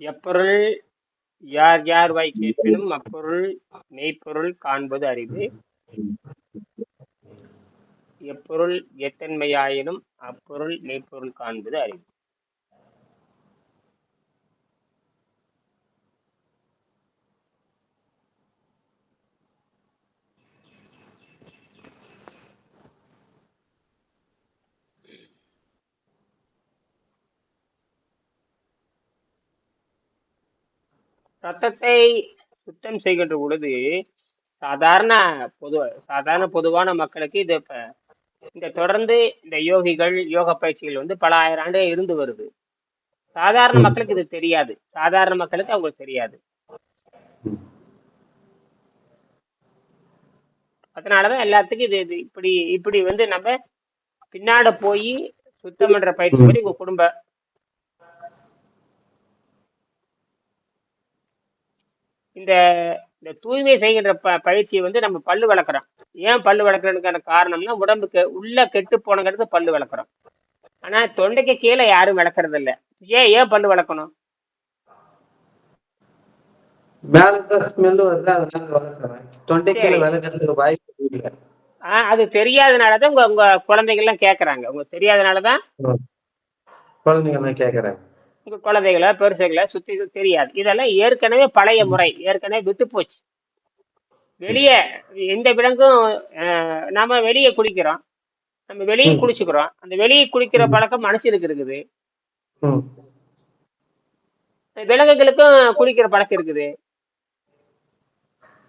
எப்பொருள் யார் யார் வாய் கேட்பினும் அப்பொருள் மெய்ப்பொருள் காண்பது அறிவு. எப்பொருள் எத்தன்மையாயினும் அப்பொருள் மெய்ப்பொருள் காண்பது அறிவு. ரத்தத்தை சுத்தம் செய்கின்ற பொழுது சாதாரண பொது சாதாரண பொதுவான மக்களுக்கு இது இப்ப இந்த தொடர்ந்து இந்த யோகிகள் யோக பயிற்சிகள் வந்து பல ஆயிரம் ஆண்டு இருந்து வருது சாதாரண. மக்களுக்கு இது தெரியாது சாதாரண மக்களுக்கு அவங்களுக்கு தெரியாது அதனாலதான் எல்லாத்துக்கும் இது இது இப்படி இப்படி வந்து நம்ம பின்னாட போய் சுத்தம் பண்ற பயிற்சி ம். பண்ணி உங்க குடும்ப இந்த இந்த தூய்மை செய்கின்ற ப பயிற்சியை வந்து நம்ம பல்லு விளக்குறோம் ஏன் பல்லு விளக்குறதுக்கான காரணம்னா உடம்புக்கு உள்ள கெட்டு போனங்கிறது பல்லு விளக்குறோம் ஆனா தொண்டைக்கு கீழே யாரும் விளக்குறது இல்ல. ஏன் ஏன் பல்லு ஆஹ் அது தெரியாதனாலதான் உங்க உங்க குழந்தைகள்லாம் கேக்குறாங்க. உங்க தெரியாதனாலதான். குழந்தைங்க உங்க குழந்தைகளை பெருசுகளை சுத்தி தெரியாது. இதெல்லாம் ஏற்கனவே பழைய முறை. ஏற்கனவே விட்டு போச்சு. வெளியே எந்த விலங்கும் நாம வெளியே குளிக்கிறோம். நம்ம வெளியே. குளிச்சுக்கிறோம். அந்த வெளியே குளிக்கிற. பழக்கம் மனுஷனுக்கு இருக்குது. விலங்குகளுக்கும் குளிக்கிற பழக்கம் இருக்குது.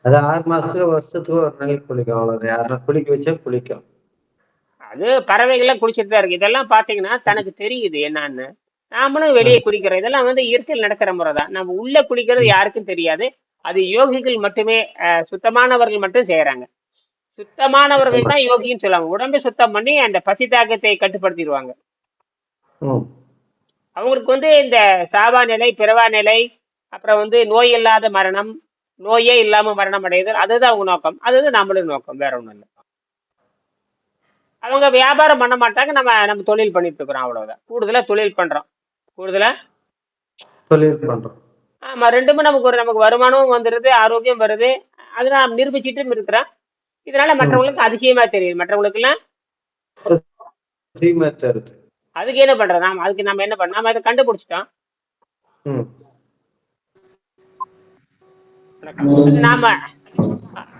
அது ஆறு மாசத்துக்கு வருஷத்துக்கு ஒரு நாளைக்கு குளிக்கும். அவ்வளவு குளிக்க வச்சா குளிக்கும். அது பறவைகள்லாம் குளிச்சுட்டு தான் இருக்கு. இதெல்லாம் பாத்தீங்கன்னா தனக்கு தெரியுது என்னன்னு. நாமளும் வெளியே ம். குளிக்கிறோம். இதெல்லாம் வந்து இயற்கையில் நடக்கிற முறை தான் நம்ம உள்ள குளிக்கிறது ம். யாருக்கும் தெரியாது. அது யோகிகள் மட்டுமே சுத்தமானவர்கள் மட்டும் செய்யறாங்க சுத்தமானவர்கள். தான் யோகின்னு சொல்லுவாங்க. உடம்பை சுத்தம் பண்ணி அந்த பசி தாகத்தை கட்டுப்படுத்திடுவாங்க. அவங்களுக்கு வந்து இந்த சாவா நிலை பிறவா நிலை அப்புறம் வந்து நோய் இல்லாத மரணம் நோயே இல்லாம மரணம் அடையுதல் அதுதான் அவங்க நோக்கம். அதுதான் நம்மளும் நோக்கம் வேற ஒண்ணும் இல்லை. அவங்க வியாபாரம் பண்ண மாட்டாங்க. நம்ம நம்ம தொழில் பண்ணிட்டு இருக்கிறோம் அவ்வளவுதான். கூடுதலா தொழில் பண்றோம். கூடுதலா? தொழில் பண்றோம் ஆமா ரெண்டுமே நமக்கு ஒரு நமக்கு வருமானமும் வந்துருது ஆரோக்கியம் வருது. அது நாம் நிரூபிச்சிட்டும் இருக்கிறோம். இதனால. மற்றவங்களுக்கு அதிசயமா தெரியுது. மற்றவங்களுக்கு எல்லாம் அதுக்கு என்ன பண்றோம் நாம அதுக்கு நம்ம என்ன பண்ணோம் நாம அதை கண்டுபிடிச்சிட்டோம். நாம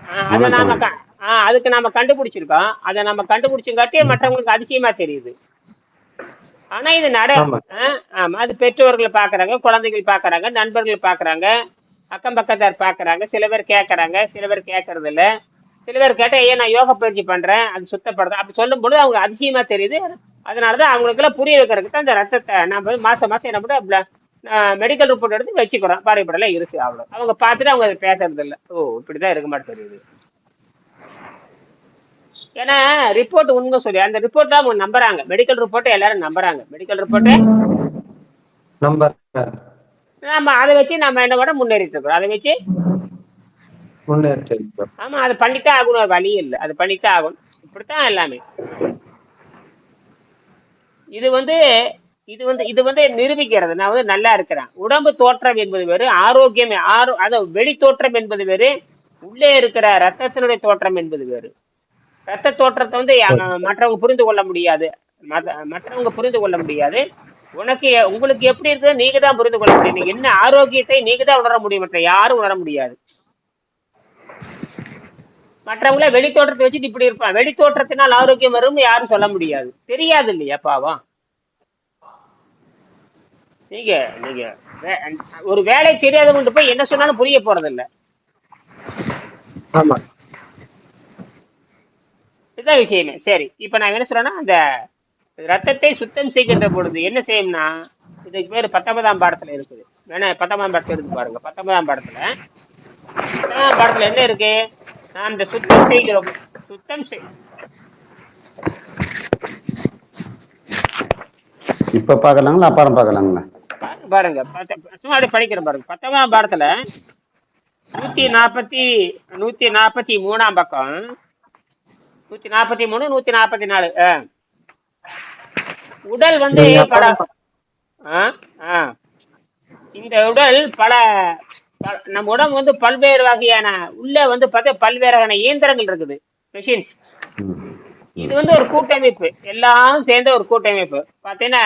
அதை நாம வணக்கம் க- ஆ, அதுக்கு நாம கண்டுபிடிச்சிருக்கோம். அதை நம்ம கண்டுபிடிச்சங்காட்டியே மற்றவங்களுக்கு அதிசயமா தெரியுது. ஆனா இது நட. ஆமா. அது பெற்றோர்கள் பாக்குறாங்க குழந்தைகள் பாக்குறாங்க நண்பர்கள் பாக்குறாங்க அக்கம் பக்கத்தார் பாக்குறாங்க சில பேர் கேட்கறாங்க சில பேர் கேட்கறது இல்ல சில பேர் கேட்டா ஏன் நான் யோகா பயிற்சி பண்றேன். அது சுத்தப்படுது. அப்படி சொல்லும் பொழுது அவங்க அதிசயமா தெரியுது. அதனாலதான் அவங்களுக்கு எல்லாம் புரிய வைக்கிறதுக்கு தான் இந்த ரத்தத்தை நம்ம மாசம் மாசம் என்ன பண்றோம் மெடிக்கல் ரிப்போர்ட் எடுத்து வச்சுக்கிறோம். வரைபடம் இருக்கு அவ்வளவு. அவங்க பார்த்துட்டு அவங்க அதை பேசுறது இல்ல ஓ இப்படிதான் இருக்க மாட்டேன் தெரியுது ஏன்னா ரிப்போர்ட் உண்மை சொல்லி. அந்த ரிப்போர்ட் தான் அவங்க நம்புறாங்க. மெடிக்கல் ரிப்போர்ட் எல்லாரும் நம்புறாங்க. Medical report number. நம்ம அதை வச்சு நம்ம என்ன பண்ண முன்னேறிட்டு இருக்கிறோம் அதை வச்சு? இருக்கிறோம். ஆமா அதை பண்ணித்தான் ஆகணும். வழி இல்லை. அது பண்ணித்தான் ஆகணும். இப்படித்தான் எல்லாமே. இது வந்து இது வந்து இது வந்து நிரூபிக்கிறது. நான் வந்து நல்லா இருக்கிறேன். உடம்பு தோற்றம் என்பது வேறு ஆரோக்கியம் ஆரோ அதாவது வெளி தோற்றம் என்பது வேறு உள்ளே இருக்கிற ரத்தத்தினுடைய தோற்றம் என்பது வேறு. ரத்த தோற்றத்தை வந்து மற்றவங்க புரிந்து கொள்ள முடியாது. மற்றவங்க புரிந்து கொள்ள முடியாது. உனக்கு உங்களுக்கு எப்படி இருக்குது நீங்க தான் புரிந்து கொள்ள முடியும். என்ன ஆரோக்கியத்தை நீங்க தான் உணர முடியும். மற்ற யாரும் உணர முடியாது. மற்றவங்கள வெளி தோற்றத்தை வச்சுட்டு இப்படி இருப்பான். வெளி தோற்றத்தினால் ஆரோக்கியம் வரும்னு யாரும் சொல்ல முடியாது. தெரியாது இல்லையா பாவம்? நீங்க நீங்க ஒரு வேலை தெரியாதவங்க போய் என்ன சொன்னாலும் புரிய போறது இல்ல ஆமா. இதுதான் விஷயமே. சரி இப்ப நான் என்ன சொல்றேன்னா அந்த ரத்தத்தை சுத்தம் செய்கின்ற பொழுது என்ன செய்யும்னா இதுக்கு பேர் பத்தொன்பதாம் பாடத்துல இருக்குது. வேணா பத்தொன்பதாம் பாடத்துல எடுத்து பாருங்க. பத்தொன்பதாம் பாடத்துல பத்தொன்பதாம் பாடத்துல என்ன இருக்கு? நாம் இந்த சுத்தம் செய்கிறோம் சுத்தம் செய் இப்ப பார்க்கலாங்களா அப்புறம் பார்க்கலாங்களா? பாருங்க சும்மா அப்படியே படிக்கிறேன் பாருங்க. பத்தொன்பதாம் பாடத்துல நூத்தி நாற்பத்தி நூத்தி நாற்பத்தி மூணாம் பக்கம் நூத்தி நாற்பத்தி மூணு நூத்தி நாற்பத்தி நாலு. உடல் வந்து ஆ இந்த உடல் பல நம்ம உடம்பு வந்து பல்வேறு வகையான உள்ள வந்து பார்த்தா பல்வேறு வகையான இயந்திரங்கள் இருக்குது. மெஷின்ஸ். இது வந்து ஒரு கூட்டமைப்பு. எல்லாம் சேர்ந்த ஒரு கூட்டமைப்பு. பார்த்தீங்கன்னா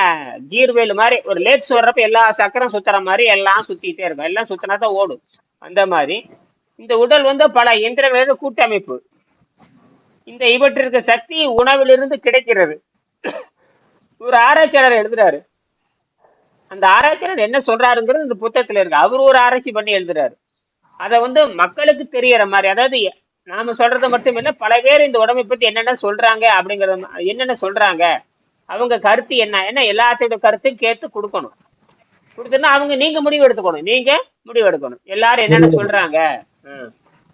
கீர் வேல் மாதிரி ஒரு லேட் வர்றப்ப எல்லா சக்கரம் சுத்துற மாதிரி எல்லாம் சுத்திட்டே இருக்கும். எல்லாம் சுத்தினா தான் ஓடும். அந்த மாதிரி. இந்த உடல் வந்து பல இயந்திரங்களோட கூட்டமைப்பு. இந்த இவற்றிற்கு சக்தி உணவிலிருந்து கிடைக்கிறது. ஒரு ஆராய்ச்சியாளர் எழுதுறாரு. அந்த ஆராய்ச்சியாளர் என்ன சொல்றாருங்கிறது இந்த புத்தகத்துல இருக்கு. அவர் ஒரு ஆராய்ச்சி பண்ணி எழுதுறாரு. அதை வந்து மக்களுக்கு தெரியற மாதிரி அதாவது நாம சொல்றது மட்டும் இல்ல பல பேர் இந்த உடம்பை பத்தி என்னென்ன சொல்றாங்க அப்படிங்கறது என்னென்ன சொல்றாங்க அவங்க கருத்து என்ன என்ன எல்லாத்தோட கருத்தையும் கேட்டு கொடுக்கணும். கொடுத்தோன்னா அவங்க நீங்க முடிவு எடுத்துக்கணும். நீங்க முடிவு எடுக்கணும். எல்லாரும் என்னென்ன சொல்றாங்க.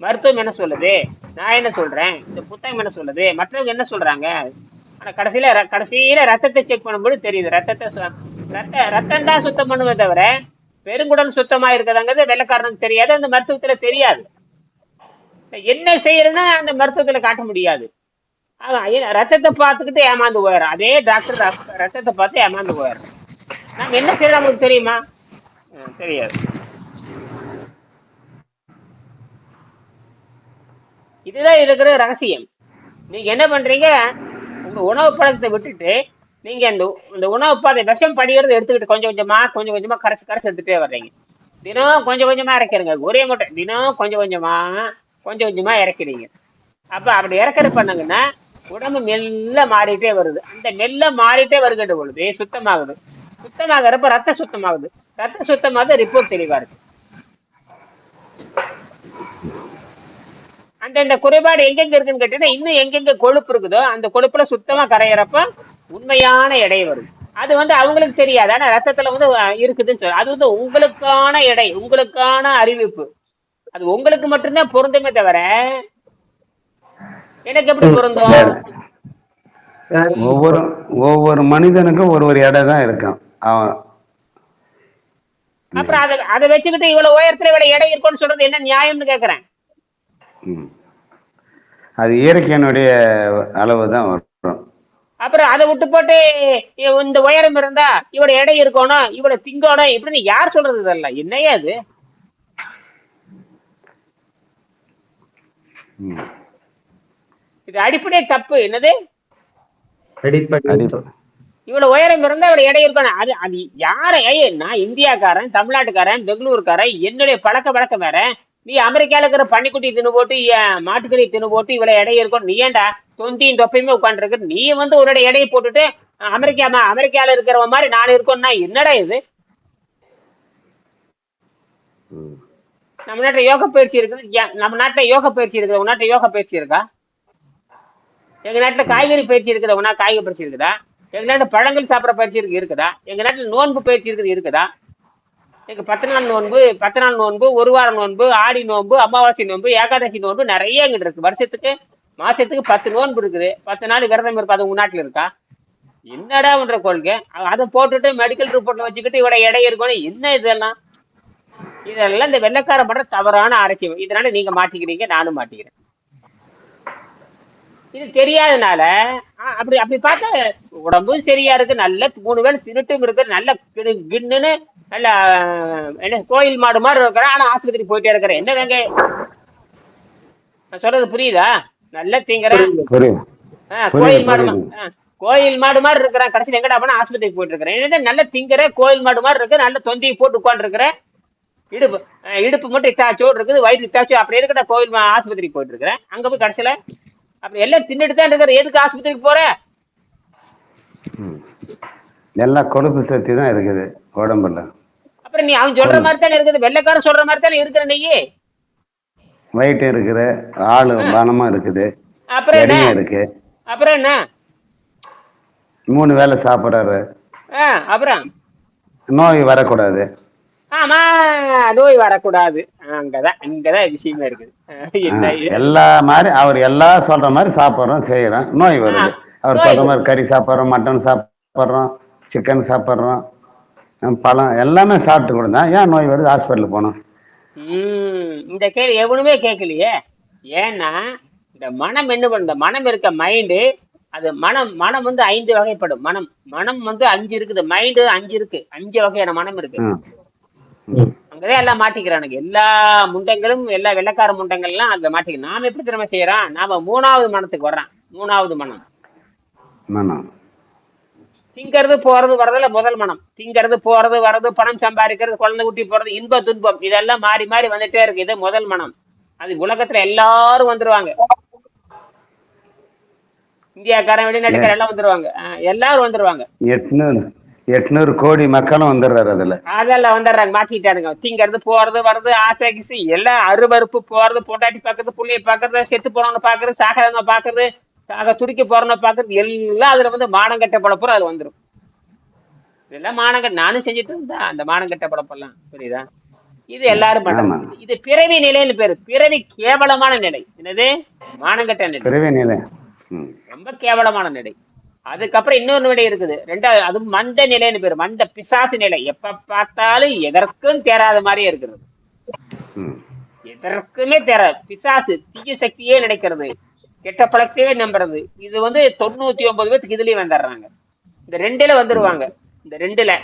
மருத்துவம் என்ன சொல்லுது? நான் என்ன சொல்றேன்? இந்த புத்தகம் என்ன சொல்லுது? மற்றவங்க என்ன சொல்றாங்க? ஆனா கடைசியில ர- கடைசியில ரத்தத்தை செக் பண்ணும்போது தெரியுது. ரத்தத்தை சு- ரத்த ரத்தம் தான் சுத்தம் பண்ணுவே தவிர பெருங்குடல் சுத்தமா இருக்குதாங்கிறது வெள்ளக்காரனுக்கு தெரியாது. அந்த மருத்துவத்துல தெரியாது. என்ன செய்யறதுன்னா அந்த மருத்துவத்துல காட்ட முடியாது. ரத்தத்தை பார்த்துக்கிட்டு ஏமாந்து போயிடும் அதே டாக்டர் ரத்தத்தை பார்த்து ஏமாந்து போயிடும் நம்ம என்ன செய்யறோம் நம்மளுக்கு தெரியுமா? தெரியாது. இதுதான் இருக்கிற ரகசியம். நீங்க என்ன பண்றீங்க? உங்க உணவு பழக்கத்தை விட்டுட்டு நீங்க அந்த இந்த உணவு பாதை விஷம் படிக்கிறது எடுத்துக்கிட்டு கொஞ்சம் கொஞ்சமா கொஞ்சம் கொஞ்சமா கரைச்சு கரைச்சு எடுத்துட்டே வர்றீங்க. தினம் கொஞ்சம் கொஞ்சமா இறக்கிறீங்க. ஒரே மூட்டை தினம் கொஞ்சம் கொஞ்சமா கொஞ்சம் கொஞ்சமா இறக்கிறீங்க. அப்ப அப்படி இறக்குற பண்ணுங்கன்னா உடம்பு மெல்ல மாறிட்டே வருது. அந்த மெல்ல மாறிட்டே வருகின்ற பொழுது சுத்தமாகுது. சுத்தமாகிறப்ப ரத்த சுத்தமாகுது. ரத்த சுத்தமாக ரிப்போர்ட் தெளிவா இருக்கு. அந்த இந்த குறைபாடு எங்கெங்க இருக்குன்னு கேட்டீங்கன்னா இன்னும் எங்கெங்க கொழுப்பு இருக்குதோ அந்த கொழுப்புல சுத்தமா கரையிறப்ப உண்மையான எடை வரும். அது வந்து அவங்களுக்கு தெரியாது. ஆனா ரத்தத்துல வந்து இருக்குதுன்னு சொல்லு அது வந்து உங்களுக்கான எடை உங்களுக்கான அறிவிப்பு. அது உங்களுக்கு மட்டும்தான் பொருந்துமே தவிர எனக்கு எப்படி பொருந்தும்? ஒவ்வொரு ஒவ்வொரு மனிதனுக்கும் ஒரு ஒரு எடை தான் இருக்கும் அவன். அப்புறம் அதை அதை வச்சுக்கிட்டு இவ்வளவு உயரத்துல இவ்வளவு எடை இருக்கும்னு சொல்றது என்ன நியாயம்னு கேக்குறேன்? ம். அது இயற்கையினுடைய அளவு தான் வரும். அப்புறம் அதை விட்டு போட்டு இந்த உயரம் இருந்தா இவ்வளவு எடை இருக்கணும் இவ்வளவு திங்கணும் இப்படின்னு யார் சொல்றது இதெல்லாம்? என்னையா அது. இது அடிப்படை தப்பு என்னது? இவ்வளவு உயரம் இருந்தா இவ்வளவு எடை இருக்கணும். அது அது யார நான் இந்தியாக்காரன் தமிழ்நாட்டுக்காரன் பெங்களூருக்காரன் என்னுடைய பழக்க வழக்கம் வேற. நீ அமெரிக்கால இருக்கிற பன்னிக்குட்டி தின்னு போட்டு மாட்டுக்கறி தின்னு போட்டு இவ்வளவு எடை இருக்கும் நீ ஏன்டா தொந்தியும் தொப்பையுமே உட்காந்துருக்கு நீ வந்து ஒரு எடையை போட்டுட்டு அமெரிக்கா அமெரிக்கால இருக்கிறவன் மாதிரி நான் இருக்கோம்னா என்னடா இது. நம்ம நாட்டுல யோகா பயிற்சி இருக்குது. நம்ம நாட்டுல யோகா பயிற்சி இருக்குது. உங்க நாட்டுல யோகா பயிற்சி இருக்கா? எங்க நாட்டுல காய்கறி பயிற்சி இருக்குதா? உங்க நாட்டு காய்கறி பயிற்சி இருக்குதா? எங்க நாட்டுல பழங்கள் சாப்பிட்ற பயிற்சி இருக்கு இருக்குதா? எங்க நாட்டுல நோன்பு பயிற்சி இருக்குது இருக்குதா? எங்க பத்து நாள் நோன்பு பத்து நாள் நோன்பு ஒரு வாரம் நோன்பு ஆடி நோன்பு அமாவாசை நோன்பு ஏகாதசி நோன்பு நிறைய எங்கிட்ட இருக்கு. வருஷத்துக்கு மாசத்துக்கு பத்து நோன்பு இருக்குது. பத்து நாள் விரதம் இருக்கு அது உங்க நாட்டுல இருக்கா? என்னடா பண்ற கொள்கை? அதை போட்டுட்டு மெடிக்கல் ரிப்போர்ட்ல வச்சுக்கிட்டு இவ்வளவு எடை இருக்கணும். என்ன இதெல்லாம்? இதெல்லாம் இந்த வெள்ளக்கார பண்ற தவறான அரசியல் இதனால நீங்க மாட்டிக்கிறீங்க நானும் மாட்டிக்கிறேன். இது தெரியாதனால அப்படி அப்படி பார்த்தா உடம்பும் சரியா இருக்கு. நல்ல மூணு வேளை திருட்டும் இருக்கு. நல்ல கிடு கிண்ணுன்னு நல்ல என்ன கோயில் மாடு மாதிரி இருக்கிறேன் ஆனா ஆஸ்பத்திரி போயிட்டே இருக்கிறேன். என்ன வேங்க நான் சொல்றது புரியுதா? நல்லா திங்கிறேன். கோயில் மாடு கோயில் மாடு மாதிரி இருக்கிறேன். கடைசியில் எங்கடா போனா ஆஸ்பத்திரிக்கு போயிட்டு இருக்கிறேன். நல்ல திங்கிற கோயில் மாடு மாதிரி இருக்கு. நல்ல தொந்தியை போட்டு உட்காந்து இருக்கிறேன் இடுப்பு இடுப்பு மட்டும் இத்தாச்சோடு இருக்குது. வயிறு இத்தாச்சோ அப்படி இருக்கடா கோயில் ஆஸ்பத்திரிக்கு போயிட்டு இருக்கிறேன்? அங்க போய் கடைசியில அப்படி எல்லாம் தின்னுட்டு தான் இருக்கிற எதுக்கு ஆஸ்பத்திரிக்கு போற? ம். எல்லாம் கொழுப்பு சக்தி தான் இருக்குது உடம்புல. அப்புறம் நீ அவன் சொல்ற மாதிரி தானே இருக்குது வெள்ளைக்காரன் சொல்ற மாதிரி தானே இருக்கிற நீ? வயிற்று இருக்குது ஆளு பலமா இருக்குது அப்புறம் என்ன? இருக்கு. அப்புறம் என்ன? மூணு வேளை சாப்பிட்றாரு. அப்புறம்? நோய் வரக்கூடாது. ஆமா நோய் வரக்கூடாது. அங்கதான் இங்கதான் விஷயமே இருக்குது? எல்லா மாதிரி அவர் எல்லா சொல்ற மாதிரி சாப்பிட்றோம் செய்யறோம். நோய் வருது. அவர் சொல்ற மாதிரி கறி சாப்பிட்றோம் மட்டன் சாப்பிட்றோம் சிக்கன் சாப்பிட்றோம் பழம் எல்லாமே சாப்பிட்டு கொடுத்தா ஏன் நோய் வருது? ஹாஸ்பிட்டலுக்கு போனோம் இந்த கேள்வி எவனுமே கேட்கலையே. ஏன்னா இந்த மனம் என்ன பண்ணுது மனம் இருக்க மைண்டு அது மனம் மனம் வந்து ஐந்து வகைப்படும். மனம் மனம் வந்து அஞ்சு இருக்குது. மைண்டு அஞ்சு இருக்கு. அஞ்சு வகையான மனம் இருக்கு. அங்கதான் எல்லாம் மாட்டிக்கிறானுங்க. எல்லா முண்டங்களும் எல்லா வெள்ளக்கார முண்டங்கள்லாம் அங்க மாட்டிக்க நாம எப்படி திறமை செய்யறோம்? நாம மூணாவது மனத்துக்கு வர்றோம். மூணாவது மனம். மனம் திங்கிறது போறது வர்றதுல முதல் மனம். திங்கிறது போறது வர்றது பணம் சம்பாதிக்கிறது குழந்தை குட்டி போறது இன்ப துன்பம். இதெல்லாம் மாறி மாறி வந்துட்டே இருக்கு. இது முதல் மனம். அது உலகத்துல எல்லாரும் வந்துருவாங்க. இந்தியாக்காரன் வெளிநாட்டுக்காரன் எல்லாம் வந்துருவாங்க. எல்லாரும் வந்துருவாங்க. எட்நூறு கோடி மக்களும் வந்துடுறாரு அதுல. அதெல்லாம் வந்துடுறாங்க மாட்டிக்கிட்டானுங்க. திங்கிறது போறது வர்றது ஆசை கிசை எல்லாம் அருவருப்பு போறது பொண்டாட்டி பாக்குறது புள்ளைய பாக்குறது செத்து போறவன பாக்குறது சாகிறவங்க பாக்குறது சாக துடிக்க போறவன பாக்குறது எல்லாம் அதுல வந்து மானங்கட்ட பழப்புறம் அது வந்துடும் இதெல்லாம் மானங்கட்ட நானும் செஞ்சுட்டு இருந்தேன் அந்த மானங்கட்ட பழப்பெல்லாம் புரியுதா? இது எல்லாரும். பண்றாங்க இது பிறவி நிலைன்னு பேரு. பிறவி கேவலமான நிலை. என்னது? மானங்கட்ட நிலை. பிறவி நிலை. ரொம்ப கேவலமான நிலை. அதுக்கப்புறம் இன்னொரு நிலை இருக்குது. ரெண்டாவது அது மண்ட நிலைன்னு பேரு. மண்ட பிசாசு நிலை. எப்ப பார்த்தாலும் எதற்கும் தேராத மாதிரியே இருக்கிறது. எதற்குமே தேர பிசாசு தீய சக்தியே நினைக்கிறது. கெட்ட பழக்கத்தையே நம்புறது. இது வந்து தொண்ணூத்தி ஒன்பது பேத்துக்கு இதுலயே வந்துடுறாங்க. இந்த ரெண்டுல வந்துருவாங்க. இந்த ரெண்டுல.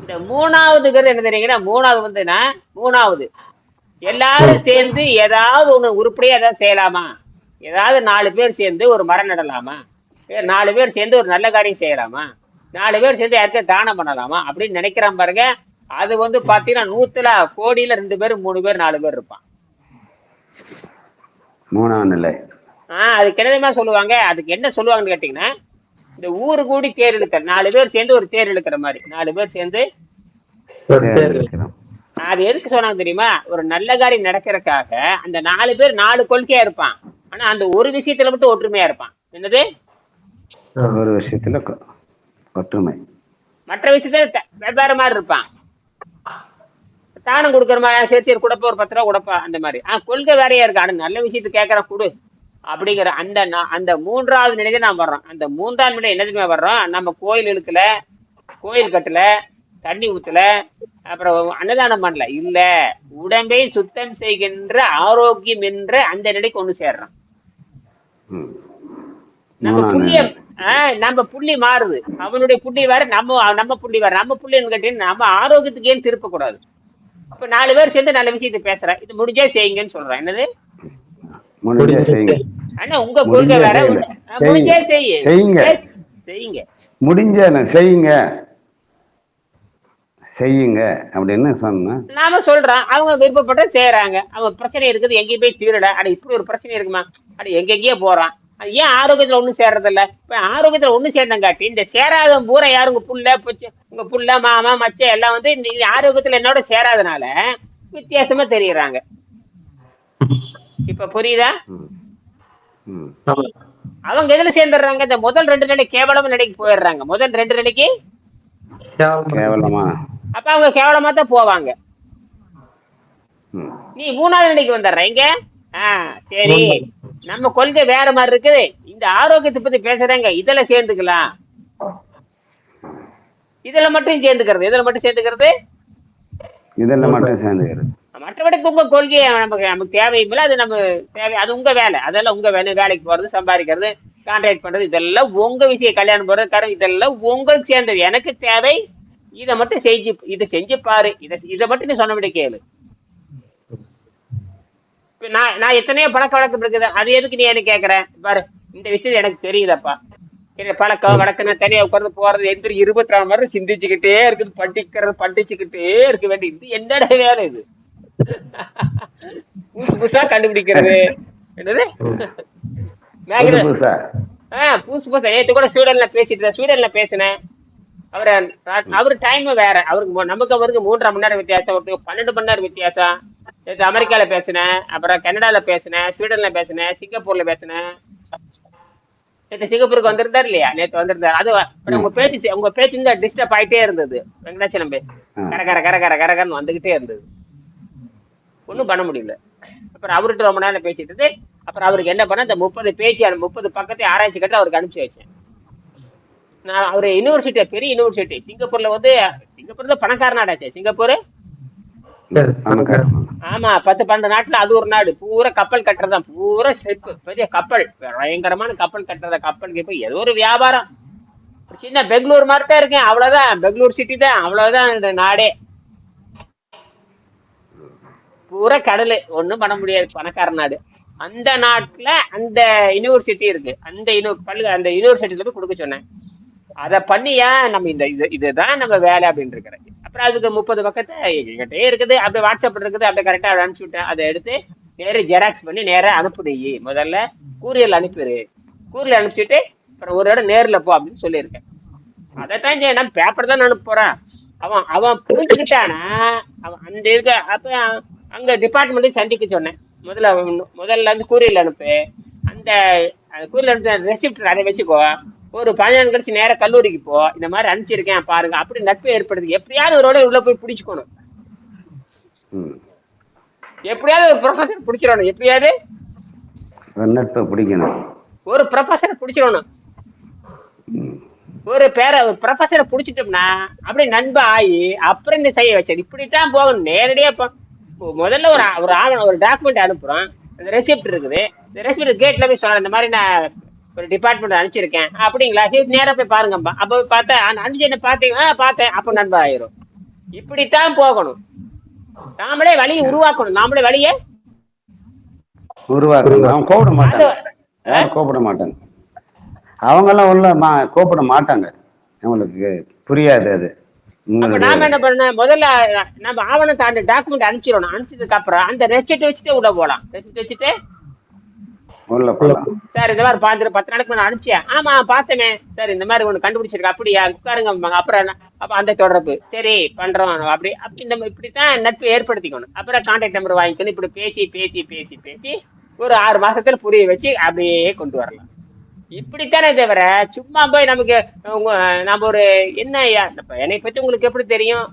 இந்த மூணாவதுங்கிறது என்ன தெரியுங்கன்னா மூணாவது வந்துன்னா மூணாவது. எல்லாரும் சேர்ந்து ஏதாவது ஒண்ணு உருப்படியா ஏதாவது செய்யலாமா? ஏதாவது நாலு பேர் சேர்ந்து ஒரு மரம் நடலாமா? ஏ, நாலு பேர் சேர்ந்து ஒரு நல்ல காரியம் செய்யலாமா? நாலு பேர் சேர்ந்து யாருக்கும் தானம் பண்ணலாமா? அப்படின்னு நினைக்கிறான் பாருங்க. அது வந்து பாத்தீங்கன்னா நூத்துல கோடியில ரெண்டு பேர் மூணு பேர் நாலு பேர் இருப்பான். மூணாம் நிலை. ஆஹ் அதுக்கு என்னதுமா சொல்லுவாங்க? அதுக்கு என்ன சொல்லுவாங்கன்னு கேட்டீங்கன்னா இந்த ஊரு கூடி தேர் இழுக்கிற நாலு பேர் சேர்ந்து ஒரு தேர் இழுக்கிற மாதிரி. நாலு பேர் சேர்ந்து அது எதுக்கு சொன்னாங்க தெரியுமா? ஒரு நல்ல காரியம் நடக்கிறதுக்காக அந்த நாலு பேர் நாலு கொள்கையா இருப்பான். ஆனா அந்த ஒரு விஷயத்துல மட்டும் ஒற்றுமையா இருப்பான். என்னது? ஒரு விஷயத்துல ஒற்றுமை. மற்ற விஷயத்துல வெவ்வேறு மாதிரி இருப்பான். தானம் கொடுக்குற மாதிரி சரி சரி கொடுப்ப ஒரு பத்து ரூபா கொடுப்பா அந்த மாதிரி. ஆஹ் கொள்கை வேறையா இருக்கு. ஆனா நல்ல விஷயத்துக்கு கேட்கறேன் கொடு. அப்படிங்கிற அந்த அந்த மூன்றாவது நிலையை நான் வர்றோம். அந்த மூன்றாவது நிலை என்னதுமே வர்றோம்? நம்ம கோயில் இழுக்கல கோயில் கட்டல தண்ணி ஊத்தல அப்புறம் அன்னதானம் பண்ணல. இல்ல உடம்பை சுத்தம் செய்கின்ற ஆரோக்கியம் என்ற அந்த நிலைக்கு ஒண்ணு சேர்றோம். ம். நம்ம புண்ணியம் நம்ம புள்ளி மாறுது. அவனுடைய புள்ளி வேற நம்ம நம்ம புள்ளி வேற. நம்ம புள்ளின்னு கேட்டீங்கன்னா நம்ம ஆரோக்கியத்துக்கு ஏன் திருப்ப கூடாது இப்ப நாலு பேர் சேர்ந்து நல்ல விஷயத்தை பேசுறேன். இது முடிஞ்சே செய்யுங்கன்னு சொல்றேன். என்னது? ஆனா உங்க கொள்கை வேற முடிஞ்சே செய்ய. செய்யுங்க. செய்யுங்க. முடிஞ்ச செய்யுங்க. செய்யுங்க அப்படின்னு சொன்னேன் நாம சொல்றோம். அவங்க விருப்பப்பட்ட செய்யறாங்க அவங்க பிரச்சனை இருக்குது எங்கேயும் போய் தீரல. அட இப்படி ஒரு பிரச்சனை இருக்குமா? அட எங்கெங்கேயோ போறான். ஏன் ஆரோக்கியத்துல ஒண்ணும் சேர்றது இல்ல இப்ப ஆரோக்கியத்துல ஒண்ணு சேர்ந்தங்காட்டி இந்த சேராத பூரா யாரு உங்க புள்ள புச்ச உங்க புள்ள மாமா மச்ச எல்லாம் வந்து இந்த ஆரோக்கியத்துல என்னோட சேராதனால வித்தியாசமா தெரியறாங்க. இப்ப புரியுதா. அவங்க எதுல சேர்ந்துடுறாங்க? இந்த முதல் ரெண்டு நிலை கேவலமா நிலைக்கு போயிடுறாங்க. முதல் ரெண்டு நிலைக்கு? கேவலமா. அப்ப அவங்க கேவலமா தான் போவாங்க நீ மூணாவது நிலைக்கு வந்துடுற இங்க ஆ சரி. நம்ம கொள்கை வேற மாதிரி இருக்குது. இந்த ஆரோக்கியத்தை பத்தி பேசுறாங்க. இதுல சேர்ந்துக்கலாம். இதுல மட்டும் சேர்ந்துக்கிறது. இதுல மட்டும் சேர்ந்துக்கிறது? இதெல்லாம் மட்டும் சேர்ந்துக்கிறது. மற்றபடி உங்க கொள்கையை நமக்கு நமக்கு தேவையில்லை. அது நம்ம தேவை அது உங்க வேலை. அதெல்லாம் உங்க வேலை. வேலைக்கு போறது சம்பாதிக்கிறது கான்ட்ராக்ட் பண்றது இதெல்லாம் உங்க விஷயம். கல்யாணம் போறது கரம் இதெல்லாம் உங்களுக்கு சேர்ந்தது. எனக்கு தேவை இதை மட்டும் செஞ்சு இதை செஞ்சு பாரு. இதை இதை மட்டும் நீ சொன்னபடி கேளு. இப்ப நான் நான் எத்தனையோ பழக்க வழக்கம் இருக்குது. அது எதுக்கு நீ என்ன கேக்குற? பாரு இந்த விஷயம் எனக்கு தெரியுதப்பா. பழக்கம் வழக்கம் தனியா உட்கார்ந்து போறது எந்திரி இருபத்தி நாலு மணி சிந்திச்சுக்கிட்டே இருக்குது படிக்கிறது படிச்சுக்கிட்டே இருக்க வேண்டியது இது என்னடா வேலை இது? புதுசு புதுசா கண்டுபிடிக்கிறது. என்னது? புதுசா புதுசு. நேத்து கூட ஸ்வீடன்ல பேசிட்டு. ஸ்வீடன்ல பேசினேன். அவரு அவரு டைம் வேற. அவருக்கு நமக்கு அவருக்கு மூன்றரை மணி நேரம் வித்தியாசம். ஒருத்தருக்கு பன்னெண்டு மணி நேரம் வித்தியாசம். நேத்து அமெரிக்கால பேசினேன். அப்புறம் கனடால பேசினேன். ஸ்வீடன்ல பேசினேன். சிங்கப்பூர்ல பேசினேன். நேத்து சிங்கப்பூருக்கு வந்திருந்தார் இல்லையா? நேத்து வந்திருந்தார். அது உங்க பேச்சு உங்க பேச்சு இந்த டிஸ்டர்ப் ஆயிட்டே இருந்தது. வெங்கடாச்சலம் பேச்சு. ஆ. கர கர கர கர கரகரன்னு வந்துகிட்டே இருந்தது. ஒண்ணும் பண்ண முடியல. அப்புறம் அவர்கிட்ட ரொம்ப நேரம் பேசிட்டு இருந்து அப்புறம் அவருக்கு என்ன பண்ண இந்த முப்பது பேச்சு அந்த முப்பது பக்கத்தை ஆராய்ச்சி கட்டு அவருக்கு அனுப்பிச்சு வச்சேன். நான் அவர் யூனிவர்சிட்டி பெரிய யூனிவர்சிட்டி சிங்கப்பூர்ல வந்து சிங்கப்பூர் தான் பணக்கார நாடாச்சே சிங்கப்பூர்? ஆமா பத்து பன்னெண்டு நாட்டுல அது ஒரு நாடு. பூரா கப்பல் கட்டுறதுதான். பூரா ஷிப் பெரிய கப்பல். பயங்கரமான கப்பல் கட்டுறத கப்பலுக்கு போய் ஏதோ ஒரு வியாபாரம். ஒரு சின்ன பெங்களூர் மாதிரி தான் இருக்கேன். அவ்வளவுதான். பெங்களூர் சிட்டி தான். அவ்வளவுதான் நாடே. பூரா கடல். ஒண்ணும் பண்ண முடியாது. பணக்கார நாடு. அந்த நாட்டுல அந்த யூனிவர்சிட்டி இருக்கு. அந்த பள்ளி அந்த யூனிவர்சிட்டில போய் கொடுக்க சொன்னேன். அதை பண்ணியா நம்ம இந்த இது இதுதான் நம்ம வேலை அப்படின்னு இருக்கிறேன் அப்புறம் அதுக்கு முப்பது பக்கத்தை எங்கிட்டே இருக்குது. அப்படியே வாட்ஸ்அப் இருக்குது. அப்படியே கரெக்டா அனுப்பிச்சு விட்டேன். அதை எடுத்து நேரு ஜெராக்ஸ் பண்ணி நேரா அனுப்பு முதல்ல கூரியல் அனுப்பிடு கூரியல் அனுப்பிச்சிட்டு அப்புறம் ஒரு இடம் நேர்ல போ அப்படின்னு சொல்லியிருக்கேன். அதைத்தான் செய்ய நான் பேப்பர் தான் அனுப்ப போறேன். அவன் அவன் புரிஞ்சுக்கிட்டானா? அவன் அந்த இருக்க அப்ப அங்க டிபார்ட்மெண்ட்டையும் சந்திக்க சொன்னேன். முதல்ல அவன் முதல்ல வந்து கூரியல் அனுப்பு. அந்த கூரியல் அனுப்பி ரெசிப்ட் அதை வச்சுக்கோ. ஒரு நாள் கழிச்சு நேரா கல்லூரிக்கு போ இந்த மாதிரி அனுப்பிச்சிருக்கேன் பாருங்க. அப்படி நட்பு ஏற்படுது. எப்படியாவது ஒரு உள்ள போய் பிடிச்சுக்கணும். எப்படியாவது ஒரு ப்ரொஃபசர் பிடிச்சிடணும். எப்படியாவது? நட்பை பிடிக்கணும். ஒரு ப்ரொஃபசரை பிடிச்சிடணும். ஒரு பேர ஒரு ப்ரொஃபசரை பிடிச்சிட்டோம்னா அப்படியே நண்பா ஆகி அப்புறம் இந்த செய்ய வச்சது இப்படித்தான் போகணும். நேரடியா இப்போ முதல்ல ஒரு ஒரு ஆவணம் ஒரு டாக்குமெண்ட் அனுப்புறோம். அந்த ரெசிப்ட் இருக்குது. இந்த ரெசிப்ட் கேட்ல போய் சொல்லலாம் இந்த மாதிரி நான் ஒரு டிபார்ட்மெண்ட் அனுப்பிச்சிருக்கேன். அப்படிங்களா? சரி நேரா போய் பாருங்கப்பா அப்ப பார்த்தா அனுப்பிச்சு என்ன பார்த்தீங்களா பார்த்தேன். அப்ப நண்பா ஆயிரும் இப்படித்தான் போகணும். நாமளே வழியை உருவாக்கணும். நாமளே வழியை உருவாக்கணும். அவன் கூப்பிட யாரும் கூப்பிட மாட்டாங்க அவங்கெல்லாம் உள்ள மா கூப்பிட மாட்டாங்க. அவங்களுக்கு புரியாது அது. அப்ப நாம என்ன பண்ண முதல்ல நம்ம ஆவணத்தை அந்த டாக்குமெண்ட் அனுப்பிச்சிடணும். அனுப்பிச்சதுக்கு அப்புறம் அந்த ரெசிப்ட் வச்சுட்டு உள்ள போலாம். ரெசிப்ட் வச்சுட்டு உள்ள சார் இந்த மாதிரி பார்த்துட்டு பத்து நாளைக்கு நான் அனுப்பிச்சேன் ஆமா பார்த்தேனே சார் இந்த மாதிரி ஒண்ணு கண்டுபிடிச்சிருக்க. அப்படியா? உட்காருங்க அப்புறம்? அப்ப அந்த தொடர்பு. சரி பண்றோம். அப்படி அப்படி நம்ம இப்படித்தான் நட்பு ஏற்படுத்திக்கணும். அப்புறம் கான்டாக்ட் நம்பர் வாங்கிக்கணும். இப்படி பேசி பேசி பேசி பேசி ஒரு ஆறு மாசத்துல புரிய வச்சு அப்படியே கொண்டு வரலாம். இப்படித்தானே தவிர சும்மா போய் நமக்கு உங்க நம்ம ஒரு என்ன என்னை பத்தி உங்களுக்கு எப்படி தெரியும்?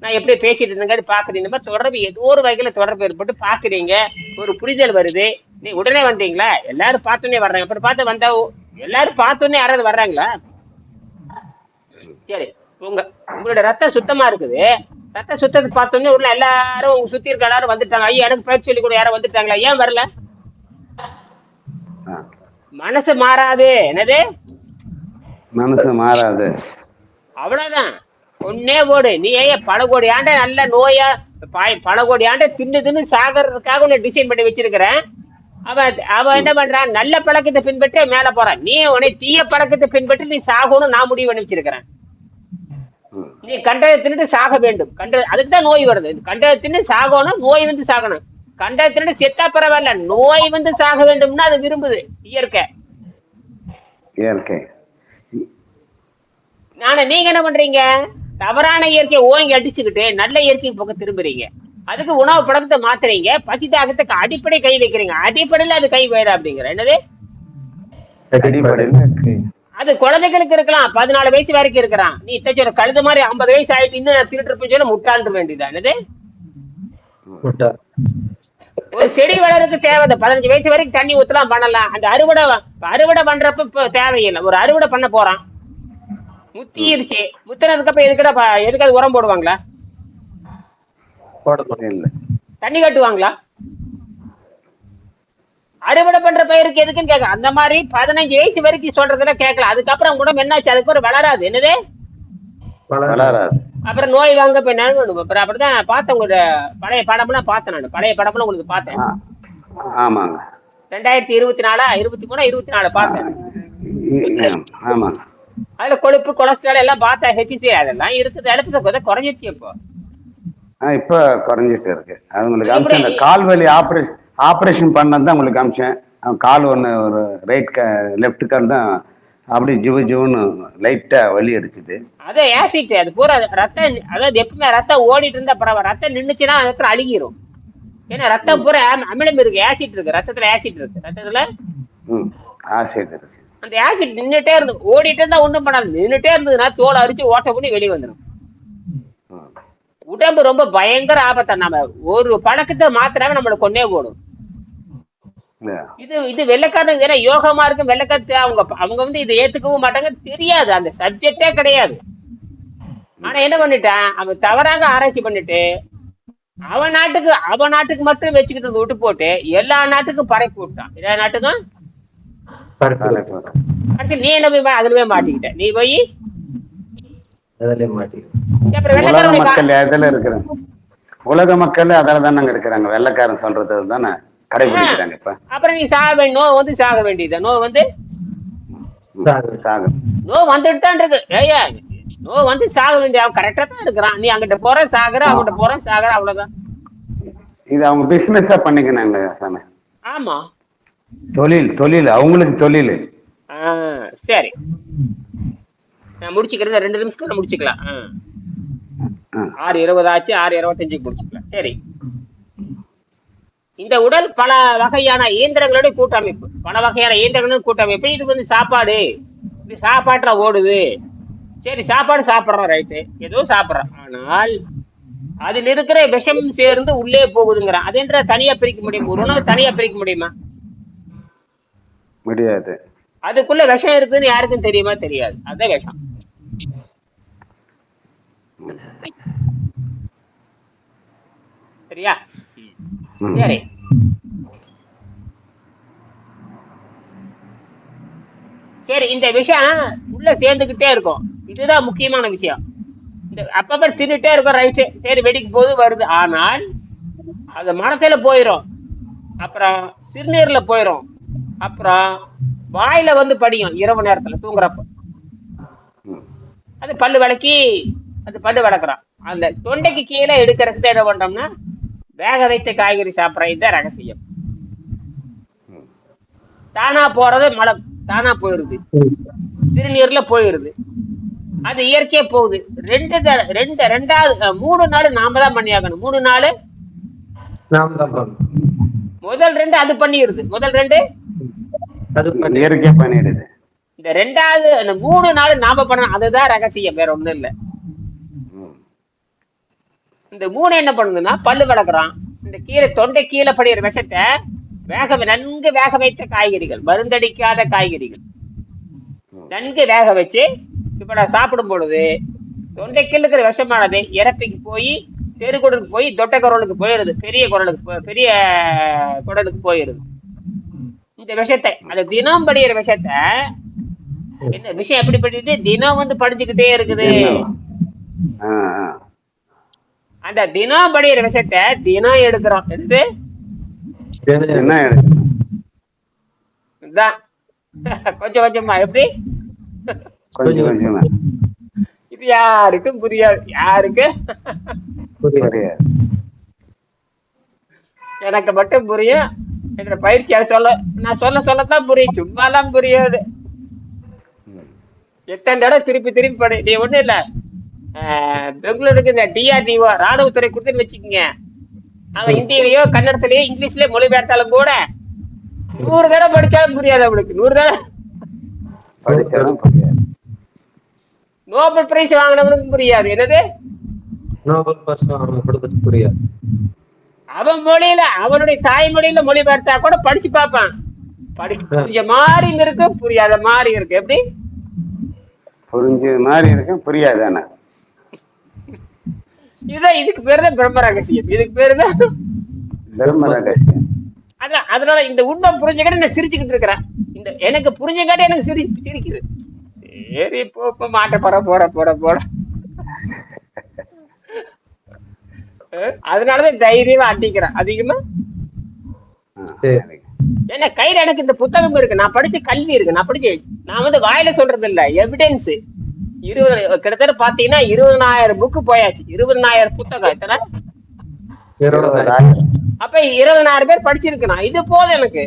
நான் எப்படி பேசிட்டு இருந்தேங்க பாக்குறீங்க. இந்த மாதிரி தொடர்பு ஏதோ ஒரு வகையில தொடர்பு ஏற்பட்டு பாக்குறீங்க. ஒரு புரிதல் வருது. நீ உடனே வந்தீங்களா? எல்லாரும் பார்த்தோன்னே வர்றாங்க. அப்புறம் பார்த்து வந்தா எல்லாரும் பார்த்தோன்னே யாராவது வர்றாங்களா? சரி உங்க உங்களோட ரத்தம் சுத்தமா இருக்குது. ரத்த சுத்தத்தை பார்த்தோன்னே உள்ள எல்லாரும் உங்க சுத்தி இருக்க எல்லாரும் வந்துட்டாங்க. ஐயா எனக்கு பயிற்சி சொல்லி கூட யாரும் வந்துட்டாங்களா? ஏன் வரல. மனசு மாறாது. என்னது? மனசு மாறாது. அவ்வளவுதான். ஒன்னே போடு நீ ஏன் பல கோடி ஆண்ட நல்ல நோயா பல கோடி ஆண்ட தின்னு தின்னு சாகிறதுக்காக உன்னை டிசைன் பண்ணி வச்சிருக்கிறேன். அவன் அவன் என்ன பண்றான் நல்ல பழக்கத்தை பின்பற்றி மேல போறான் நீ உன்னை தீய பழக்கத்தை பின்பற்றி நீ சாகணும் நான் முடிவு பண்ணி வச்சிருக்கிறேன். நீ கண்டதை தின்னுட்டு சாக வேண்டும். கண்ட அதுக்கு தான் நோய் வருது. கண்டதை தின்னு சாகணும் நோய் வந்து சாகணும். கண்டதை தின்னுட்டு செத்தா பரவாயில்ல. நோய் வந்து சாக வேண்டும்னா அது விரும்புது. இயற்கை. இயற்கை. நானே நீங்க என்ன பண்றீங்க? தவறான இயற்கையை ஓங்கி அடிச்சுக்கிட்டு நல்ல இயற்கை பக்கம் திரும்புறீங்க. அதுக்கு உணவு பழக்கத்தை மாத்துறீங்க. பசி தாகத்துக்கு அடிப்படை கை வைக்கிறீங்க. அடிப்படையில அது கை போயிடும் அப்படிங்கிற. என்னது. அது குழந்தைகளுக்கு இருக்கலாம். பதினாலு வயசு வரைக்கும் இருக்கிறான். நீ இத்தச்சு ஒரு கழுத மாதிரி ஐம்பது வயசு ஆயிட்டு இன்னும் நான் திருட்டு சொல்ல முட்டாண்டு வேண்டியதா என்னது? ஒரு செடி வளருக்கு தேவை. பதினஞ்சு வயசு வரைக்கும் தண்ணி ஊத்தலாம் பண்ணலாம். அந்த அறுவடை அறுவடை பண்றப்ப இப்ப தேவையில்லை. ஒரு அறுவடை பண்ண போறான். முத்திருச்சு முத்தினதுக்கு அப்புறம் எதுக்கடா எதுக்காவது உரம் போடுவாங்களா? போட மாட்டேன் இல்லை தண்ணி கட்டுவாங்களா? அறுவடை பண்ற பயிருக்கு எதுக்குன்னு கேட்க அந்த மாதிரி பதினஞ்சு வயசு வரைக்கும் சொல்றதுல கேட்கல. அதுக்கப்புறம் உடம்பு என்னாச்சு? அதுக்கு அப்புறம் வளராது. என்னது? வளர வளராது. அப்புறம் நோய் வாங்க போய் நடுவணும் அப்புறம் அப்படிதான் பார்த்தேன் உங்களோட பழைய படம்லாம் பார்த்தேன் நான். பழைய படம்லாம் உங்களுக்கு பார்த்தேன். ஆமாங்க. ரெண்டாயிரத்தி இருபத்தி நாலா இருபத்தி மூணா இருபத்தி நாலு பார்த்தேன். ஆமாங்க. அதுல கொழுப்பு கொலஸ்ட்ரால் எல்லாம் பார்த்தேன் ஹெச்சிசி அதெல்லாம் இருக்குது. கொஞ்சம் குறைஞ்சிருச்சு இப்போ. ஆ இப்போ குறைஞ்சிட்டு இருக்கு. அது உங்களுக்கு எப்படி? அமிச்சேன் அந்த கால் வலி ஆப்ரேஷன் ஆப்ரேஷன் பண்ணது தான் உங்களுக்கு அமிச்சேன். அவன் கால் ஒன்று ஒரு ரைட் க லெஃப்ட் கால் தான் அப்படியே ஜிவு ஜிவுன்னு லைட்டாக வலி அடிச்சுது. அதே ஆசிட் அது பூரா ரத்தம் அதாவது எப்பவுமே ரத்தம் ஓடிட்டு இருந்தா பரவாயில்ல ரத்தம் நின்னுச்சுன்னா அது இடத்துல அழுகிரும். ஏன்னா ரத்தம் பூரா அமி- அமிலம் இருக்கு ஆசிட் இருக்கு ரத்தத்துல ஆசிட் இருக்கு. ரத்தத்துல ம் ஆசிட் இருக்கு. அந்த ஆசிட் நின்னுட்டே இருந்து ஓடிட்டு இருந்தா ஒண்ணும் பண்ணாது. நின்னுட்டே இருந்ததுன்னா தோல் அரிச்சு ஓட்ட பண்ணி வெளியே வந்துடும். உடம்பு ரொம்ப பயங்கர ஆபத்தா நம்ம ஒரு பழக்கத்தை மாத்திராம நம்மளை கொண்டே போடும். இது இது வெள்ளக்காரங்க ஏன்னா யோகமா இருக்கும் வெள்ளக்காத்து அவங்க அவங்க வந்து இதை ஏத்துக்கவும் மாட்டாங்க தெரியாது அந்த சப்ஜெக்டே கிடையாது. ஆனா என்ன பண்ணிட்டான் அவன் தவறாக ஆராய்ச்சி பண்ணிட்டு அவன் நாட்டுக்கு அவன் நாட்டுக்கு மட்டும் வச்சுக்கிட்டு இருந்த விட்டு போட்டு எல்லா நாட்டுக்கும் பரப்பி விட்டான். எல்லா நாட்டுக்கும்? நீ என்ன போய் அதுல போய் மாட்டிக்கிட்ட. நீ போய் அப்புறம் உலக மக்கள் எதுல இருக்கிறாங்க? உலக மக்கள் அதில் தானங்க இருக்கிறாங்க. வெள்ளைக்காரன் சொல்றது தானே கடைபிடிக்கிறாங்க இப்ப. அப்புறம் நீ சாக வேண்டிய நோய் வந்து சாக வேண்டியது. நோய் வந்து? நோய் வந்துட்டு தான் இருக்கு ஏய்யா நோய் வந்து சாக வேண்டிய அவன் கரெக்டா தான் இருக்கிறான். நீ அங்கிட்ட போற சாகுற அவன்கிட்ட போற சாகுற அவ்வளவுதான். இது அவங்க பிசினஸா பண்ணிக்கினாங்க சாமி. ஆமா. தொழில் தொழில். அவங்களுக்கு தொழில். ஆ, சரி. முடிச்சுக்கிறேன். ரெண்டு நிமிஷத்துல முடிச்சுக்கலாம். ஆறு இருபது ஆச்சு ஆறு இருபத்தஞ்சுக்கு முடிச்சுக்கலாம். சரி. இந்த உடல் பல வகையான இயந்திரங்களுடைய கூட்டமைப்பு. பல வகையான இயந்திரங்களுடைய கூட்டமைப்பு. இது வந்து சாப்பாடு. இது சாப்பாட்டுல ஓடுது. சரி சாப்பாடு சாப்பிட்றோம் ரைட்டு ஏதோ சாப்பிட்றோம். ஆனால் அதில் இருக்கிற விஷம் சேர்ந்து உள்ளே போகுதுங்கிறான் அது என்ற தனியா பிரிக்க முடியும்? ஒரு உணவு தனியா பிரிக்க முடியுமா? முடியாது. அதுக்குள்ள விஷம் இருக்குன்னு யாருக்கும் தெரியுமா? தெரியாது. அதான் விஷம். சரியா? சரி. சரி இந்த விஷயம் உள்ள சேர்ந்துகிட்டே இருக்கும். இதுதான் முக்கியமான விஷயம். இந்த அப்பப்ப தின்னுட்டே இருக்கும் ரைட்டு சரி வெடிக்கு போது வருது. ஆனால் அது மனசுல போயிடும் அப்புறம் சிறுநீர்ல போயிடும் அப்புறம் வாயில வந்து படியும் இரவு நேரத்துல தூங்குறப்ப. அது பல்லு விளக்கி அது பல்லு விளக்குறான் அந்த தொண்டைக்கு கீழே எடுக்கிறதுக்கு என்ன பண்றோம்னா வேக வைத்த காய்கறி சாப்பிட்ற இதுதான் ரகசியம். தானா போறது மலம். தானா போயிருது. சிறுநீர்ல போயிருது. அது இயற்கையா போகுது. ரெண்டு த- ரெண்டு ரெண்டாவது மூணு நாள் நாம தான் பண்ணியாகணும். மூணு நாள்? நாம தான் பண்ணணும். முதல் ரெண்டு அது பண்ணிருது முதல் ரெண்டு? அது இயற்கையா பண்ணிடுது. இந்த ரெண்டாவது அந்த மூணு நாள் நாம பண்ணணும். அதுதான் ரகசியம். வேற ஒண்ணும் இல்ல. இந்த மூணு என்ன பண்ணுதுன்னா பல்லு விளக்குறான். இந்த கீழே தொண்டை கீழே படிக்கிற விஷத்தை வேக நன்கு வேக வைத்த காய்கறிகள் மருந்தடிக்காத காய்கறிகள். நன்கு வேக வச்சு இப்ப நான் சாப்பிடும் பொழுது தொண்டைக்குள்ள இருக்கிற விஷமானது இறப்பிக்கு போய் தெருக்குடலுக்கு போய் தொட்டை குரலுக்கு போயிருது பெரிய குரலுக்கு பெரிய குடலுக்கு போயிருது இந்த விஷத்தை அந்த தினம் படிக்கிற விஷத்தை என்ன விஷயம் எப்படி படிக்குது தினம் வந்து படிச்சுக்கிட்டே இருக்குது. அந்த தினம் படிக்கிற விஷத்தை தினம் எடுக்கிறோம்? எடுத்து கொஞ்சம் கொஞ்சமா எப்படி? இது யாருக்கும் புரியாது. யாருக்கு? எனக்கு மட்டும் புரியும். என்னோட பயிற்சியாளர் சொல்ல நான் சொல்ல சொல்லத்தான் புரியும். சும்மாலாம் புரியாது. எத்தனை தடவை திருப்பி திருப்பி படி நீ ஒண்ணும் இல்ல. பெங்களூருக்கு இந்த டிஆர்டிஓ ராணுவத்துறை கொடுத்துன்னு வச்சுக்கோங்க. அவன் ஹிந்திலயோ கன்னடத்திலயோ இங்கிலீஷ்லயோ மொழிபெயர்த்தாலும் கூட நூறு தடவை படிச்சாலும் புரியாது அவளுக்கு. நூறு தடவை படிச்சாலும் புரியாது. நோபல் பிரைஸ் வாங்கினவனுக்கு புரியாது. என்னது? நோபல் பரிசு அவங்க கொடுக்கறது புரியாது. அவன் மொழியில அவனுடைய தாய்மொழியில மொழிபெயர்த்தா கூட படிச்சு பார்ப்பான். படி புரிஞ்ச மாதிரி இருக்கு புரியாத மாதிரி இருக்கு எப்படி? புரிஞ்ச மாதிரி இருக்கும் புரியாது ஆனா. இதுதான் இதுக்கு பேரு தான் பிரம்ம ரகசியம். இதுக்கு பேரு தான் தர்ம ரகசியம். அதான் அதனால இந்த உண்மை புரிஞ்சக்காட்டி நான் சிரிச்சுக்கிட்டு இருக்கிறேன். இந்த எனக்கு புரிஞ்சங்காட்டி எனக்கு சிரி சிரிக்குது. சரி போ போ, மாட்ட போற போற போற போற அதனாலதான் தைரியமா அட்டிக்கிறேன் அதிகமா. ஏன்னா கையில எனக்கு இந்த புத்தகம் இருக்கு. நான் படிச்ச கல்வி இருக்கு. நான் படிச்ச நான் வந்து வாயில சொல்றது இல்ல எவிடன்ஸ் இருபது கிட்டத்தட்ட பாத்தீங்கன்னா இருபதனாயிரம் புக்கு போயாச்சு. இருபதனாயிரம் புத்தகம் எத்தனை அப்ப இருபதனாயிரம் பேர் படிச்சிருக்கிறான் இது போதும் எனக்கு.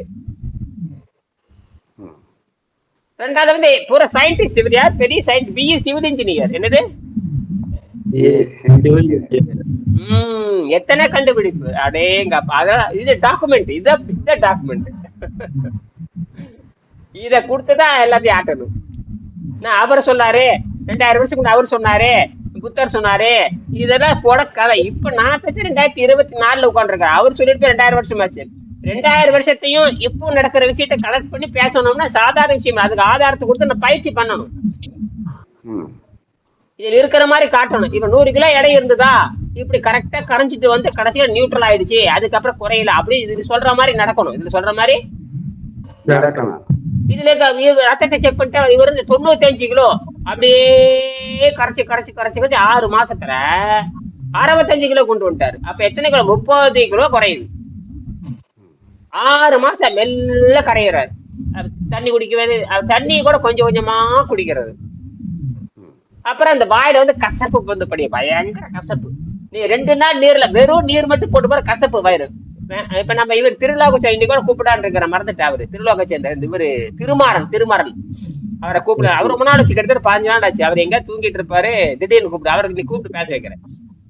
ரெண்டாவது வந்து பூரா சயின்டிஸ்ட் இவர் யார்? பெரிய சயின்ஸ் பிஇ சிவில் இன்ஜினியர் என்னது? எத்தனை கண்டுபிடிப்பு? அடேங்க அதான் இது டாக்குமெண்ட் இத இந்த டாக்குமெண்ட் இத கொடுத்துதான் எல்லாத்தையும் ஆட்டணும். நான் அவர் சொல்லாரு. ரெண்டாயிரம் வருஷத்துக்கு முன்ன அவர் சொன்னாரு புத்தர் சொன்னாரு இதெல்லாம் போட கதை இப்ப நான் பேச ரெண்டாயிரத்தி இருபத்தி நாலுல உட்காந்துருக்கேன் அவர் சொல்லிட்டு ரெண்டாயிரம் வருஷம் ஆச்சு. ரெண்டாயிரம் வருஷத்தையும் இப்போ நடக்கிற விஷயத்த கலெக்ட் பண்ணி பேசணும்னா சாதாரண விஷயம்? அதுக்கு ஆதாரத்தை கொடுத்து நான் பயிற்சி பண்ணணும். இதுல இருக்கிற மாதிரி காட்டணும். இப்ப நூறு கிலோ எடை இருந்ததா? இப்படி கரெக்டா கரைஞ்சிட்டு வந்து கடைசியில நியூட்ரல் ஆயிடுச்சு. அதுக்கப்புறம் குறையல. அப்படி இதுல சொல்ற மாதிரி நடக்கணும். இதுல சொல்ற மாதிரி இதுல ரத்தத்தை செக் பண்ணிட்டு இவர் வந்து தொண்ணூத்தஞ்சு கிலோ. அப்படியே கரைச்சி கரைச்சி கரைச்சு கரைச்சு ஆறு மாசத்துல அறுபத்தஞ்சு கிலோ கொண்டு வந்துட்டாரு. அப்ப எத்தனை கிலோ? முப்பது கிலோ குறையுது. ஆறு மாசம் மெல்ல கரையிறாரு. தண்ணி குடிக்க வேண்டிய அது தண்ணி கூட கொஞ்சம் கொஞ்சமா குடிக்கிறது. அப்புறம் அந்த வாயில வந்து கசப்பு வந்து படி பயங்கர கசப்பு. நீ ரெண்டு நாள் நீர்ல வெறும் நீர் மட்டும் போட்டு போற கசப்பு வயிறு. இப்ப நம்ம இவர் திருவிழாக்கு சேர்ந்து கூட கூப்பிடான்னு இருக்கிற மறந்துட்டா அவரு. திருவிழாவுக்கு சேர்ந்த இவரு திருமாறன் திருமாறன். அவரை கூப்பிட அவர் ரொம்ப நாள் ஆச்சு. கிட்டத்தட்ட பாஞ்சு நாள் ஆச்சு. அவர் எங்க தூங்கிட்டு இருப்பாரு. திடீர்னு கூப்பிடு. அவருக்கு நீ கூப்பிட்டு பேச வைக்கிறேன்.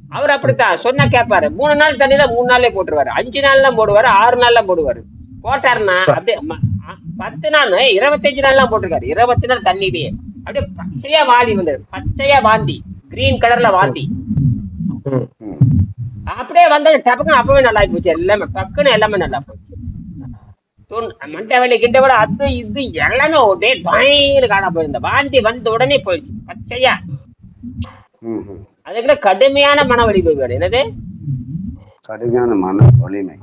அவர் அப்படித்தான். சொன்னா கேட்பாரு. மூணு நாள் தண்ணியில மூணு நாள்லயே போட்டுருவாரு. அஞ்சு நாள்லாம் போடுவாரு. ஆறு நாள்லாம் போடுவாரு. போட்டாருன்னா அப்படியே பத்து நாள் இருபத்தஞ்சு நாள்லாம் போட்டிருக்காரு. இருபத்தி நாள் தண்ணியிலேயே. அப்படியே பச்சையா வாந்தி வந்து. பச்சையா வாந்தி. கிரீன் கலர்ல வாந்தி. அப்படியே வந்தது டப்புக்குன்னு அப்பவே நல்லா போச்சு. எல்லாமே டக்குன்னு எல்லாமே நல்லா போச்சு. மண்டை வலி கிட்ட விட அது இது எல்லாமே ஒரே பயங்கர காணா போயிருந்த வாந்தி வந்த உடனே போயிடுச்சு. பச்சையா. அதுக்குள்ள கடுமையான மன வலி போய் என்னது? கடுமையான மன வலிமை.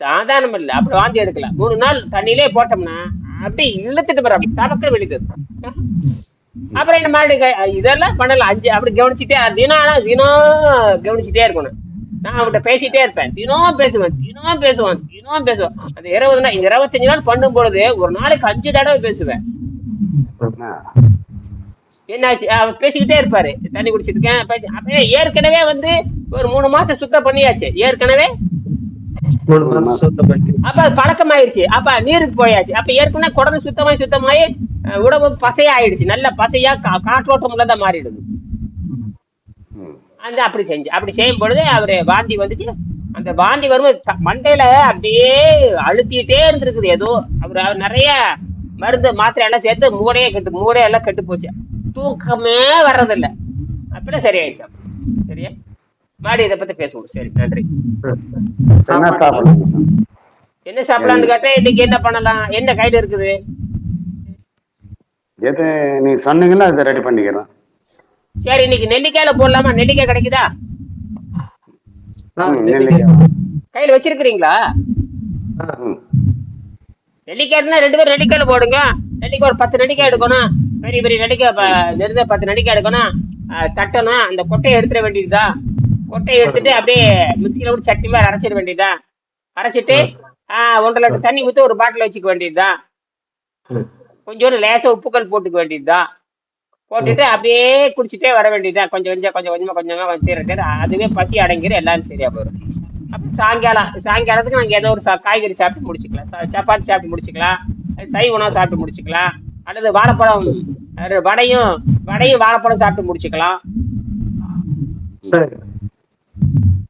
சாதாரணம் இல்ல. அப்படி வாந்தி எடுக்கலாம் மூணு நாள் தண்ணியிலே போட்டோம்னா அப்படி இழுத்துட்டு போற டபக்குன்னு வெளியுது அப்புறம் என்ன மாதிரி இதெல்லாம் பண்ணலாம் அஞ்சு அப்படி கவனிச்சுட்டே தினம் ஆனா தினம் கவனிச்சுட்டே இருக்கணும். நான் அவன்கிட்ட பேசிட்டே இருப்பேன். தினம் பேசுவேன் தினம் பேசுவான் தினம் பேசுவான். அந்த இருபது நாள் இருபத்தஞ்சு நாள் பண்ணும் பொழுது ஒரு நாளைக்கு அஞ்சு தடவை பேசுவேன். என்னாச்சு? அவர் பேசிக்கிட்டே இருப்பாரு. தண்ணி குடிச்சிட்டு இருக்கேன் பேசி- ஏற்கனவே வந்து ஒரு மூணு மாசம் சுத்தம் பண்ணியாச்சு. ஏற்கனவே? அப்ப அது பழக்கமாயிருச்சு. அப்ப நீருக்கு போயாச்சு. அப்ப ஏற்கனவே குடம்பு சுத்தமாயி சுத்தமாயி உடம்பு பசையா ஆயிடுச்சு நல்ல பசையா காற்றோட்டம் உள்ளதா மாறிடுது. அந்த அப்படி செஞ்சு அப்படி செய்யும் பொழுது அவரு வாந்தி வந்துச்சு. அந்த வாந்தி வரும்போது மண்டையில அப்படியே அழுத்திட்டே இருந்திருக்குது ஏதோ. அவர் அவர் நிறைய மருந்து மாத்திரை எல்லாம் சேர்த்து மூடையே கெட்டு மூடையெல்லாம் கெட்டு போச்சு. தூக்கமே வர்றதில்ல. அப்படியே சரியாயிடுச்சு. சரியா? மாடி இதை பத்தி பேசுவோம். சரி நன்றி. என்ன சாப்பிடலாம்னு கேட்டா இன்னைக்கு என்ன பண்ணலாம்? என்ன கைடு இருக்குது? எது நீ சொன்னீங்கன்னா அதை ரெடி பண்ணிக்கிறேன். சரி இன்னைக்கு நெல்லிக்காயில போடலாமா? நெல்லிக்காய் கிடைக்குதா. கையில வச்சிருக்கிறீங்களா? ஆ, ம். நெல்லிக்காய் இருந்தா ரெண்டு பேரும் நெல்லிக்காயில போடுங்க. நெல்லிக்காய் ஒரு பத்து நெல்லிக்காய் எடுக்கணும். பெரிய பெரிய நெல்லிக்காய் நெருங்க பத்து நெல்லிக்காய் எடுக்கணும். தட்டணும். அந்த கொட்டையை எடுத்துட வேண்டியதுதான் கொட்டையை எடுத்துட்டு அப்படியே மிக்சியில விட்டு சட்டி மாதிரி அரைச்சிட வேண்டியதுதான் அரைச்சிட்டு ஆஹ் ஒன்றரை லிட்டர் தண்ணி ஊத்தி ஒரு பாட்டில் வச்சுக்க வேண்டியதுதான். கொஞ்சோண்டு லேசா உப்புக்கல் போட்டுக்க வேண்டியதுதான் போட்டுட்டு அப்படியே குடிச்சிட்டே வர வேண்டியதுதான். கொஞ்சம் கொஞ்சம் கொஞ்சம் கொஞ்சமா கொஞ்சமா கொஞ்சம் தீர தீர. அதுவே பசி அடங்கிடும் எல்லாம் சரியா போயிடும் அப்புறம் சாயங்காலம் சாயங்காலத்துக்கு நாங்க ஏதோ ஒரு சா- காய்கறி சாப்பிட்டு முடிச்சுக்கலாம். சா- சப்பாத்தி சாப்பிட்டு முடிச்சுக்கலாம். சைவ உணவு சாப்பிட்டு முடிச்சுக்கலாம். அல்லது வாழைப்பழம் வடையும் வடையும் வாழைப்பழம் சாப்பிட்டு முடிச்சுக்கலாம்.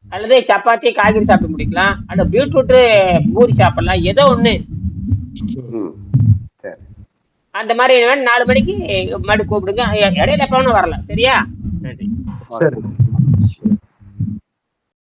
அல்லது சப்பாத்தி காய்கறி சாப்பிட்டு முடிக்கலாம். அல்லது பீட்ரூட் பூரி சாப்பிடலாம். ஏதோ ஒண்ணு. அந்த மாதிரி நாலு மணிக்கு மறுபடியும் கூப்பிடுங்க. இடையில எப்ப வேணா வரலாம். சரியா? நன்றி சரி.